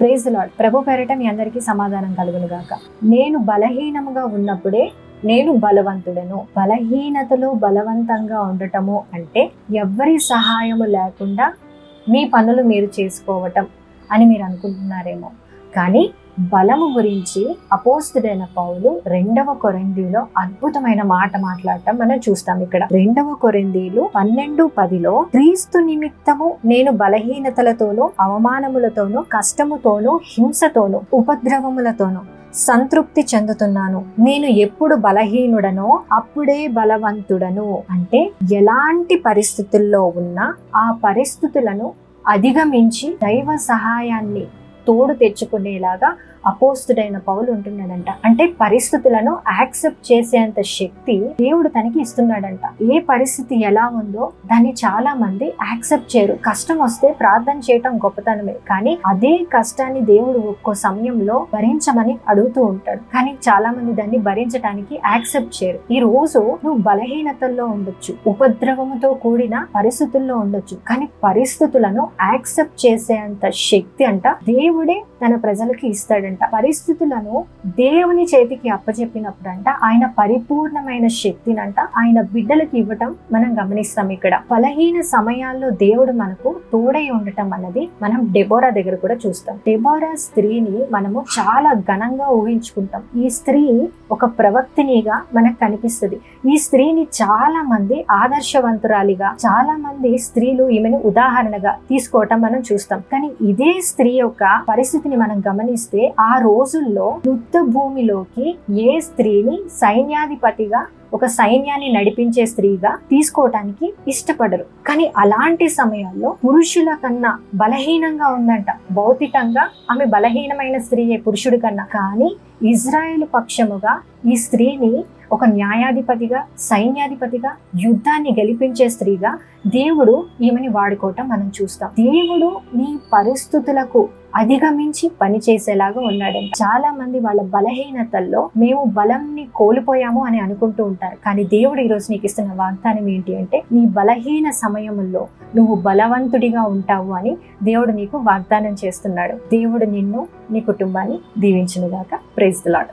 Praise lord ప్రభు పేరట మీ అందరికీ సమాధానం కలుగును గాక నేను బలహీనముగా ఉన్నప్పుడే నేను బలవంతుడను. బలహీనతలో బలవంతంగా ఉండటము అంటే ఎవ్వరి సహాయము లేకుండా మీ పనులు మీరు చేసుకోవటం అని మీరు అనుకుంటున్నారేమో. కానీ బలము గురించి అపోస్తుడైన పౌలు రెండవ కొరిందీలో అద్భుతమైన మాట మాట్లాడటం మనం చూస్తాం ఇక్కడ. రెండవ కొరిందీలు పన్నెండు పదిలో క్రీస్తు నిమిత్తము నేను బలహీనతలతోనూ అవమానములతోనూ కష్టముతోనూ హింసతోనూ ఉపద్రవములతోనూ సంతృప్తి చెందుతున్నాను. నేను ఎప్పుడు బలహీనుడనో అప్పుడే బలవంతుడను. అంటే ఎలాంటి పరిస్థితుల్లో ఉన్నా ఆ పరిస్థితులను అధిగమించి దైవ సహాయాన్ని తోడు తెచ్చుకునేలాగా అపోస్తుడైన పౌలు ఉంటున్నాడంట అంటే పరిస్థితులను యాక్సెప్ట్ చేసేంత శక్తి దేవుడు తనకి ఇస్తున్నాడంట. ఏ పరిస్థితి ఎలా ఉందో దాన్ని చాలా మంది యాక్సెప్ట్ చేయరు. కష్టం వస్తే ప్రార్థన చేయటం గొప్పతనమే. కానీ అదే కష్టాన్ని దేవుడు ఒక్కో సమయంలో భరించమని అడుగుతూ ఉంటాడు. కానీ చాలా మంది దాన్ని భరించడానికి యాక్సెప్ట్ చేయరు. ఈ రోజు నువ్వు బలహీనతల్లో ఉండొచ్చు. ఉపద్రవముతో కూడిన పరిస్థితుల్లో ఉండొచ్చు. కానీ పరిస్థితులను యాక్సెప్ట్ చేసేంత శక్తి అంట దేవుడే తన ప్రజలకి ఇస్తాడు ఇస్తాడంట పరిస్థితులను దేవుని చేతికి అప్పచెప్పినప్పుడంట ఆయన పరిపూర్ణమైన శక్తినంట ఆయన బిడ్డలకు ఇవ్వటం మనం గమనిస్తాం ఇక్కడ. బలహీన సమయాల్లో దేవుడు మనకు తోడై ఉండటం అన్నది మనం డెబోరా దగ్గర కూడా చూస్తాం. డెబోరా స్త్రీని మనము చాలా ఘనంగా ఊహించుకుంటాం. ఈ స్త్రీ ఒక ప్రవక్తినిగా మనకు కనిపిస్తుంది. ఈ స్త్రీని చాలా మంది ఆదర్శవంతురాలిగా చాలా మంది స్త్రీలు ఈమెను ఉదాహరణగా తీసుకోవటం మనం చూస్తాం. కానీ ఇదే స్త్రీ యొక్క పరిస్థితిని మనం గమనిస్తే ఆ రోజుల్లో యుద్ధ భూమిలోకి ఏ స్త్రీని సైన్యాధిపతిగా ఒక సైన్యాన్ని నడిపించే స్త్రీగా తీసుకోవటానికి ఇష్టపడరు. కానీ అలాంటి సమయాల్లో పురుషుల కన్నా బలహీనంగా ఉందంట. భౌతికంగా ఆమె బలహీనమైన స్త్రీయే పురుషుడి కన్నా. కానీ ఇజ్రాయెల్ పక్షముగా ఈ స్త్రీని ఒక న్యాయాధిపతిగా సైన్యాధిపతిగా యుద్ధాన్ని గెలిపించే స్త్రీగా దేవుడు ఈమెని వాడుకోవటం మనం చూస్తాం. దేవుడు నీ పరిస్థితులకు అధిగమించి పనిచేసేలాగా ఉన్నాడంట చాలా మంది వాళ్ళ బలహీనతల్లో మేము బలంని కోల్పోయాము అని అనుకుంటూ ఉంటారు. కానీ దేవుడు ఈరోజు నీకు ఇస్తున్న వాగ్దానం ఏంటి అంటే నీ బలహీన సమయముల్లో నువ్వు బలవంతుడిగా ఉంటావు అని దేవుడు నీకు వాగ్దానం చేస్తున్నాడు. దేవుడు నిన్ను నీ కుటుంబాన్ని దీవించినగాక. Praise lord